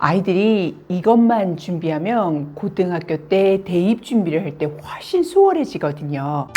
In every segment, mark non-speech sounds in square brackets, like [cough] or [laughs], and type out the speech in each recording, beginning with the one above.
아이들이 이것만 준비하면 고등학교 때 대입 준비를 할 때 훨씬 수월해지거든요.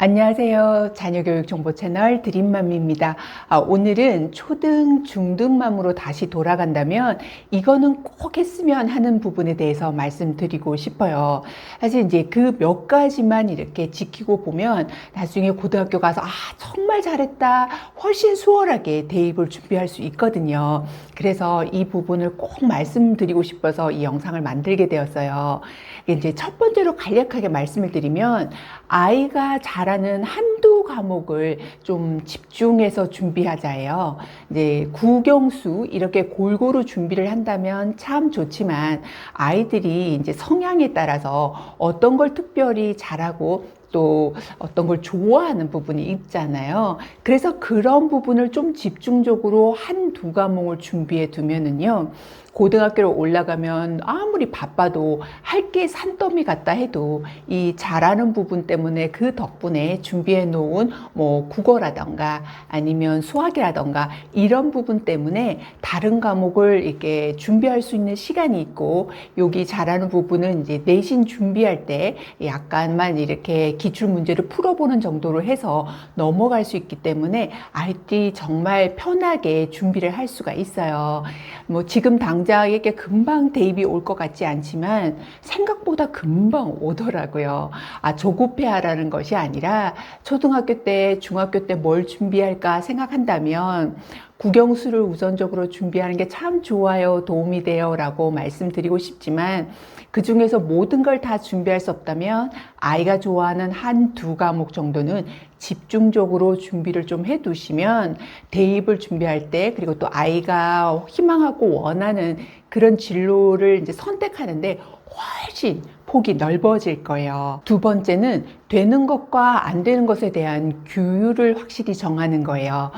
안녕하세요. 자녀교육 정보 채널 드림맘입니다. 아, 오늘은 초등, 중등맘으로 다시 돌아간다면 이거는 꼭 했으면 하는 부분에 대해서 말씀드리고 싶어요. 사실 이제 그 몇 가지만 이렇게 지키고 보면 나중에 고등학교 가서 아, 정말 잘했다. 훨씬 수월하게 대입을 준비할 수 있거든요. 그래서 이 부분을 꼭 말씀드리고 싶어서 이 영상을 만들게 되었어요. 이제 첫 번째로 간략하게 말씀을 드리면 아이가 잘 하는 한두 과목을 좀 집중해서 준비하자예요. 이제 국영수 이렇게 골고루 준비를 한다면 참 좋지만 아이들이 이제 성향에 따라서 어떤 걸 특별히 잘하고 또 어떤 걸 좋아하는 부분이 있잖아요. 그래서 그런 부분을 좀 집중적으로 한 두 과목을 준비해 두면은요. 고등학교로 올라가면 아무리 바빠도 할 게 산더미 같다 해도 이 잘하는 부분 때문에 그 덕분에 준비해 놓은 뭐 국어라던가 아니면 수학이라던가 이런 부분 때문에 다른 과목을 이렇게 준비할 수 있는 시간이 있고 여기 잘하는 부분은 이제 내신 준비할 때 약간만 이렇게 기출 문제를 풀어보는 정도로 해서 넘어갈 수 있기 때문에 아이들이 정말 편하게 준비를 할 수가 있어요. 뭐 지금 당장에게 금방 대입이 올 것 같지 않지만 생각보다 금방 오더라고요. 아, 조급해 하라는 것이 아니라 초등학교 때, 중학교 때 뭘 준비할까 생각한다면 국영수를 우선적으로 준비하는 게 참 좋아요, 도움이 돼요 라고 말씀드리고 싶지만 그 중에서 모든 걸 다 준비할 수 없다면 아이가 좋아하는 한 두 과목 정도는 집중적으로 준비를 좀 해 두시면 대입을 준비할 때 그리고 또 아이가 희망하고 원하는 그런 진로를 이제 선택하는데 훨씬 폭이 넓어질 거예요. 두 번째는 되는 것과 안 되는 것에 대한 규율을 확실히 정하는 거예요.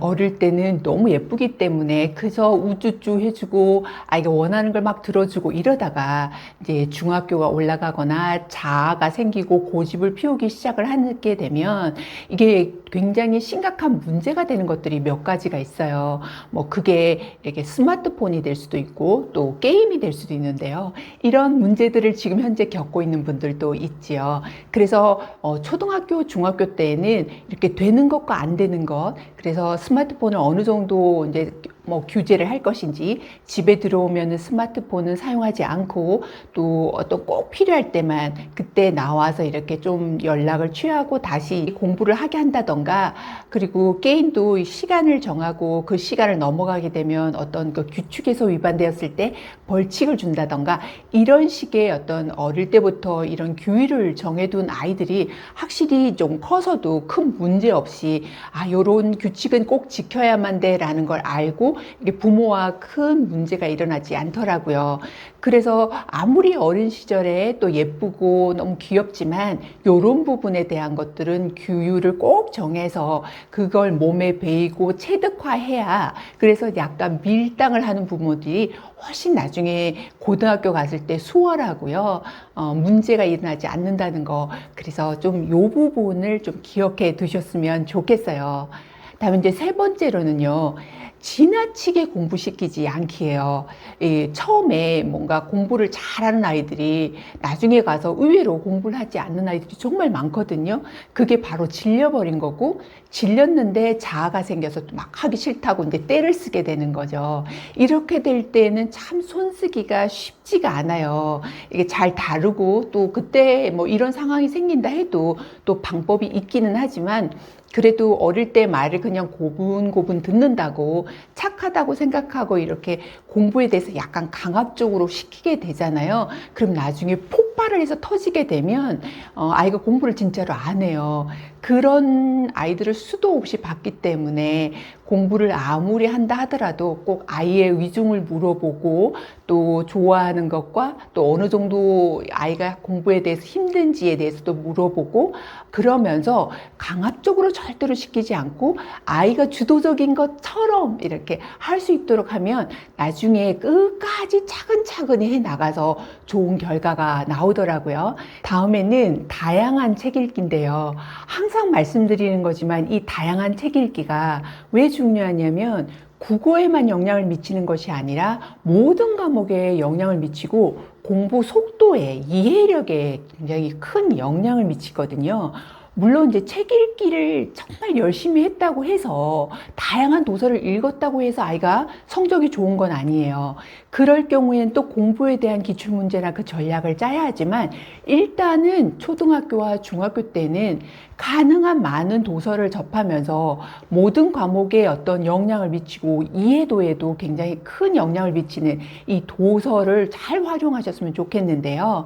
어릴 때는 너무 예쁘기 때문에 그저 우쭈쭈 해주고 아이가 원하는 걸 막 들어주고 이러다가 이제 중학교가 올라가거나 자아가 생기고 고집을 피우기 시작을 하게 되면 이게 굉장히 심각한 문제가 되는 것들이 몇 가지가 있어요. 뭐 그게 이렇게 스마트폰이 될 수도 있고 또 게임이 될 수도 있는데요. 이런 문제들을 지금 현재 겪고 있는 분들도 있지요. 그래서 어, 초등학교, 중학교 때에는 이렇게 되는 것과 안 되는 것, 그래서 스마트폰을 어느 정도 이제 뭐 규제를 할 것인지 집에 들어오면 스마트폰은 사용하지 않고 또 어떤 꼭 필요할 때만 그때 나와서 이렇게 좀 연락을 취하고 다시 공부를 하게 한다던가 그리고 게임도 시간을 정하고 그 시간을 넘어가게 되면 어떤 그 규칙에서 위반되었을 때 벌칙을 준다던가 이런 식의 어떤 어릴 때부터 이런 규율을 정해둔 아이들이 확실히 좀 커서도 큰 문제 없이 아 요런 규칙은 꼭 지켜야만 돼라는 걸 알고 이게 부모와 큰 문제가 일어나지 않더라고요. 그래서 아무리 어린 시절에 또 예쁘고 너무 귀엽지만 요런 부분에 대한 것들은 규율을 꼭 정해서 그걸 몸에 배이고 체득화해야 그래서 약간 밀당을 하는 부모들이 훨씬 나중에 고등학교 갔을 때 수월하고요. 어, 문제가 일어나지 않는다는 거. 그래서 좀 요 부분을 좀 기억해 두셨으면 좋겠어요. 다음에 이제 세 번째로는요. 지나치게 공부시키지 않기예요. 이 처음에 뭔가 공부를 잘하는 아이들이 나중에 가서 의외로 공부를 하지 않는 아이들이 정말 많거든요. 그게 바로 질려버린 거고 질렸는데 자아가 생겨서 막 하기 싫다고 이제 때를 쓰게 되는 거죠. 이렇게 될 때는 참 손쓰기가 쉽지가 않아요. 이게 잘 다루고 또 그때 뭐 이런 상황이 생긴다 해도 또 방법이 있기는 하지만 그래도 어릴 때 말을 그냥 고분고분 듣는다고 착하다고 생각하고 이렇게 공부에 대해서 약간 강압적으로 시키게 되잖아요. 그럼 나중에 폭발을 해서 터지게 되면 어, 아이가 공부를 진짜로 안 해요. 그런 아이들을 수도 없이 봤기 때문에 공부를 아무리 한다 하더라도 꼭 아이의 위중을 물어보고 또 좋아하는 것과 또 어느 정도 아이가 공부에 대해서 힘든지에 대해서도 물어보고 그러면서 강압적으로 절대로 시키지 않고 아이가 주도적인 것처럼 이렇게 할 수 있도록 하면 나중에 끝까지 차근차근히 해 나가서 좋은 결과가 나오더라고요. 다음에는 다양한 책 읽기인데요. 항상 말씀드리는 거지만 이 다양한 책 읽기가 왜 중요하냐면 국어에만 영향을 미치는 것이 아니라 모든 과목에 영향을 미치고 공부 속도에 이해력에 굉장히 큰 영향을 미치거든요. 물론 이제 책 읽기를 정말 열심히 했다고 해서 다양한 도서를 읽었다고 해서 아이가 성적이 좋은 건 아니에요. 그럴 경우엔 또 공부에 대한 기출 문제나 그 전략을 짜야 하지만 일단은 초등학교와 중학교 때는 가능한 많은 도서를 접하면서 모든 과목에 어떤 영향을 미치고 이해도에도 굉장히 큰 영향을 미치는 이 도서를 잘 활용하셨으면 좋겠는데요.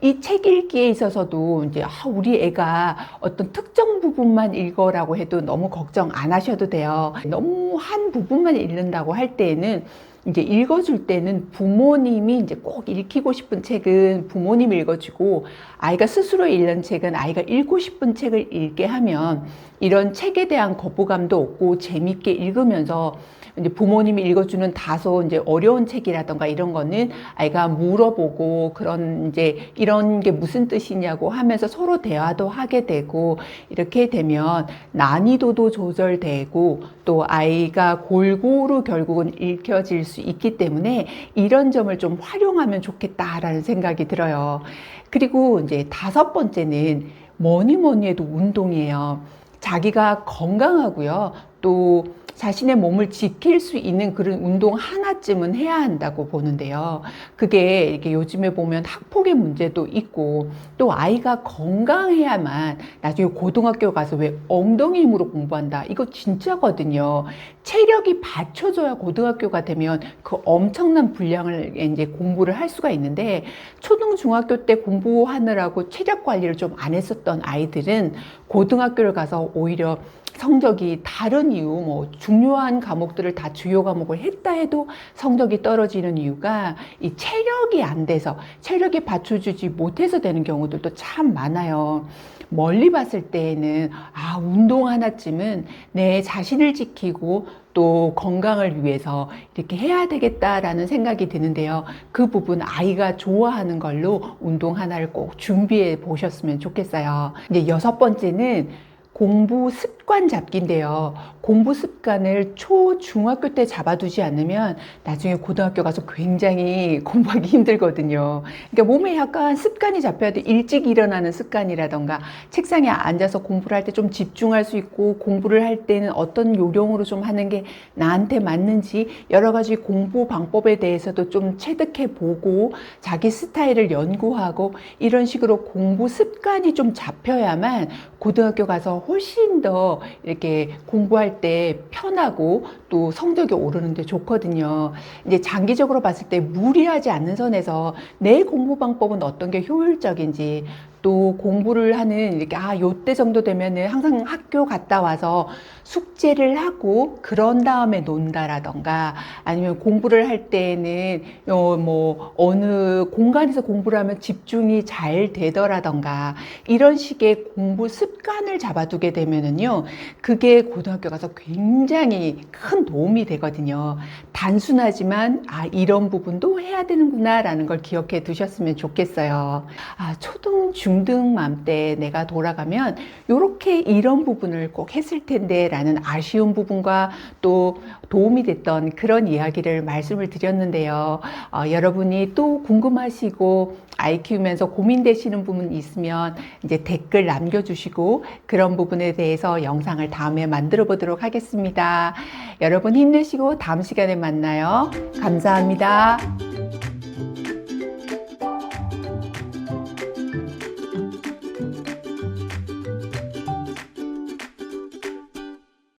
이 책 읽기에 있어서도 이제 아, 우리 애가 어떤 특정 부분만 읽어라고 해도 너무 걱정 안 하셔도 돼요. 너무 한 부분만 읽는다고 할 때에는 이제 읽어줄 때는 부모님이 이제 꼭 읽히고 싶은 책은 부모님이 읽어주고 아이가 스스로 읽는 책은 아이가 읽고 싶은 책을 읽게 하면 이런 책에 대한 거부감도 없고 재밌게 읽으면서 이제 부모님이 읽어주는 다소 이제 어려운 책이라던가 이런 거는 아이가 물어보고 그런 이제 이런 게 무슨 뜻이냐고 하면서 서로 대화도 하게 되고 이렇게 되면 난이도도 조절되고 또 아이가 골고루 결국은 읽혀질 수 있기 때문에 이런 점을 좀 활용하면 좋겠다라는 생각이 들어요. 그리고 이제 다섯 번째는 뭐니 뭐니 해도 운동이에요. 자기가 건강하고요. 또 자신의 몸을 지킬 수 있는 그런 운동 하나쯤은 해야 한다고 보는데요. 그게 이렇게 요즘에 보면 학폭의 문제도 있고 또 아이가 건강해야만 나중에 고등학교 가서 왜 엉덩이 힘으로 공부한다. 이거 진짜거든요. 체력이 받쳐줘야 고등학교가 되면 그 엄청난 분량을 이제 공부를 할 수가 있는데 초등, 중학교 때 공부하느라고 체력 관리를 좀 안 했었던 아이들은 고등학교를 가서 오히려 성적이 다른 이유, 뭐 중요한 과목들을 다 주요 과목을 했다 해도 성적이 떨어지는 이유가 이 체력이 안 돼서 체력이 받쳐주지 못해서 되는 경우들도 참 많아요. 멀리 봤을 때에는 아, 운동 하나쯤은 내 자신을 지키고 또 건강을 위해서 이렇게 해야 되겠다라는 생각이 드는데요. 그 부분 아이가 좋아하는 걸로 운동 하나를 꼭 준비해 보셨으면 좋겠어요. 이제 여섯 번째는 공부 습 관 잡기인데요. 공부 습관을 초, 중학교 때 잡아두지 않으면 나중에 고등학교 가서 굉장히 [laughs] 공부하기 힘들거든요. 그러니까 몸에 약간 습관이 잡혀야 돼. 일찍 일어나는 습관이라던가 책상에 앉아서 공부를 할 때 좀 집중할 수 있고 공부를 할 때는 어떤 요령으로 좀 하는 게 나한테 맞는지 여러 가지 공부 방법에 대해서도 좀 체득해 보고 자기 스타일을 연구하고 이런 식으로 공부 습관이 좀 잡혀야만 고등학교 가서 훨씬 더 이렇게 공부할 때 편하고 또 성적이 오르는데 좋거든요. 이제 장기적으로 봤을 때 무리하지 않는 선에서 내 공부 방법은 어떤 게 효율적인지 또 공부를 하는 이렇게 아 요때 정도 되면은 항상 학교 갔다 와서 숙제를 하고 그런 다음에 논다라던가 아니면 공부를 할 때는 어뭐 어느 공간에서 공부를 하면 집중이 잘 되더라던가 이런 식의 공부 습관을 잡아두게 되면은요 그게 고등학교 가서 굉장히 큰 도움이 되거든요. 단순하지만 아 이런 부분도 해야 되는구나라는 걸 기억해 두셨으면 좋겠어요. 아 초등 중 중등맘 때 내가 돌아가면 이렇게 이런 부분을 꼭 했을 텐데 라는 아쉬운 부분과 또 도움이 됐던 그런 이야기를 말씀을 드렸는데요. 어, 여러분이 또 궁금하시고 아이 키우면서 고민되시는 부분 있으면 이제 댓글 남겨주시고 그런 부분에 대해서 영상을 다음에 만들어 보도록 하겠습니다. 여러분 힘내시고 다음 시간에 만나요. 감사합니다.